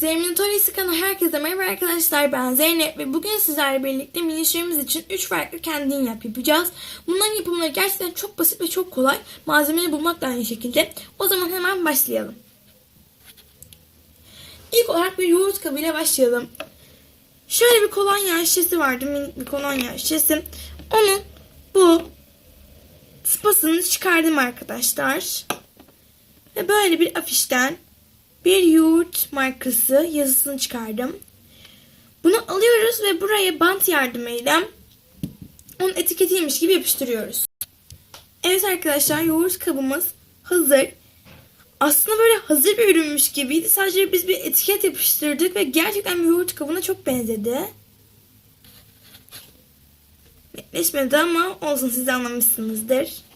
Atölyesi kanalı herkese merhaba arkadaşlar ben Zeynep ve bugün sizlerle birlikte minişlerimiz için 3 farklı kendin yap yapacağız. Bunların yapımları gerçekten çok basit ve çok kolay. Malzemeleri bulmak da aynı şekilde. O zaman hemen başlayalım. İlk olarak bir yoğurt kabıyla başlayalım. Şöyle bir kolonya şişesi vardı minik bir kolonya şişesi. Onun bu spasını çıkardım arkadaşlar. Ve böyle bir afişten bir yoğurt markası yazısını çıkardım. Bunu alıyoruz ve buraya bant yardımıyla onun etiketiymiş gibi yapıştırıyoruz. Evet arkadaşlar yoğurt kabımız hazır. Aslında böyle hazır bir ürünmüş gibiydi. Sadece biz bir etiket yapıştırdık ve gerçekten yoğurt kabına çok benzedi. Netleşmedi ama olsun siz anlamışsınızdır.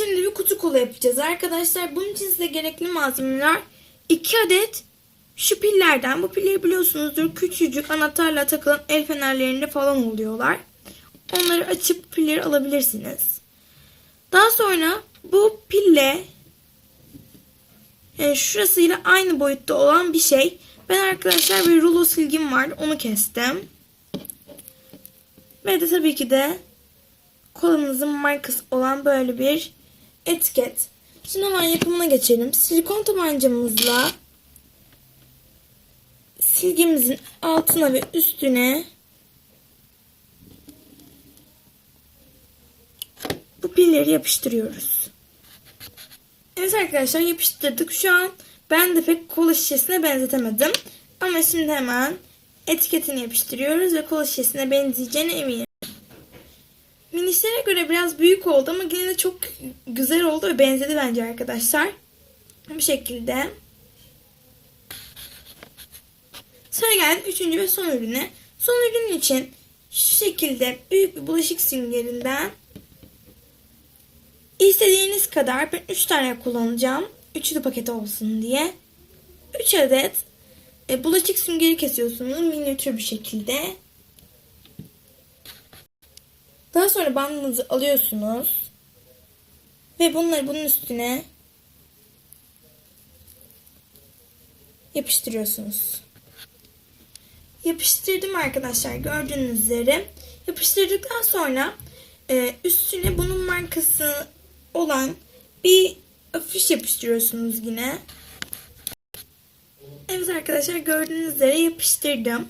Şimdi bir kutu kola yapacağız arkadaşlar. Bunun için size gerekli malzemeler 2 adet şu pillerden. Bu pilleri biliyorsunuzdur. Küçücük anahtarla takılan el fenerlerinde falan oluyorlar. Onları açıp pilleri alabilirsiniz. Daha sonra bu pille yani şurasıyla aynı boyutta olan bir şey. Ben arkadaşlar bir rulo silgim vardı. Onu kestim. Ve de tabii ki de kolamızın markası olan böyle bir etiket. Şimdi hemen yapımına geçelim. Silikon tabancamızla silgimizin altına ve üstüne bu pilleri yapıştırıyoruz. Evet arkadaşlar yapıştırdık. Şu an ben de pek kola şişesine benzetemedim. Ama şimdi hemen etiketini yapıştırıyoruz ve kola şişesine benzeyeceğine eminim. Minişlere göre biraz büyük oldu ama yine de çok güzel oldu ve benzedi bence arkadaşlar. Bu şekilde. Sonra geldik üçüncü ve son ürüne. Son ürün için şu şekilde büyük bir bulaşık süngerinden istediğiniz kadar ben 3 tane kullanacağım. Üçlü paket olsun diye. 3 adet e, bulaşık süngeri kesiyorsunuz minyatür bir şekilde. Daha sonra bandınızı alıyorsunuz. Ve bunları bunun üstüne yapıştırıyorsunuz. Yapıştırdım arkadaşlar gördüğünüz üzere. Yapıştırdıktan sonra e, üstüne bunun markası olan bir afiş yapıştırıyorsunuz yine. Evet arkadaşlar gördüğünüz üzere yapıştırdım.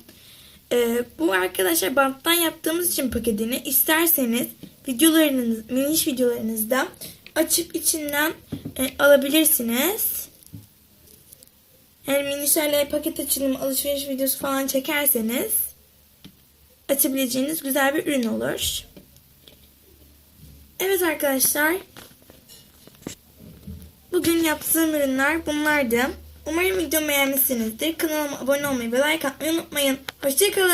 Ee, bu arkadaşlar banttan yaptığımız için paketini isterseniz videolarınız, miniş videolarınızda açıp içinden e, alabilirsiniz. Yani minişlerle paket açılımı, alışveriş videosu falan çekerseniz açabileceğiniz güzel bir ürün olur. Evet arkadaşlar. Bugün yaptığım ürünler bunlardı. Umarım videomu beğenmişsinizdir. Kanalıma abone olmayı ve like atmayı unutmayın. Hoşçakalın.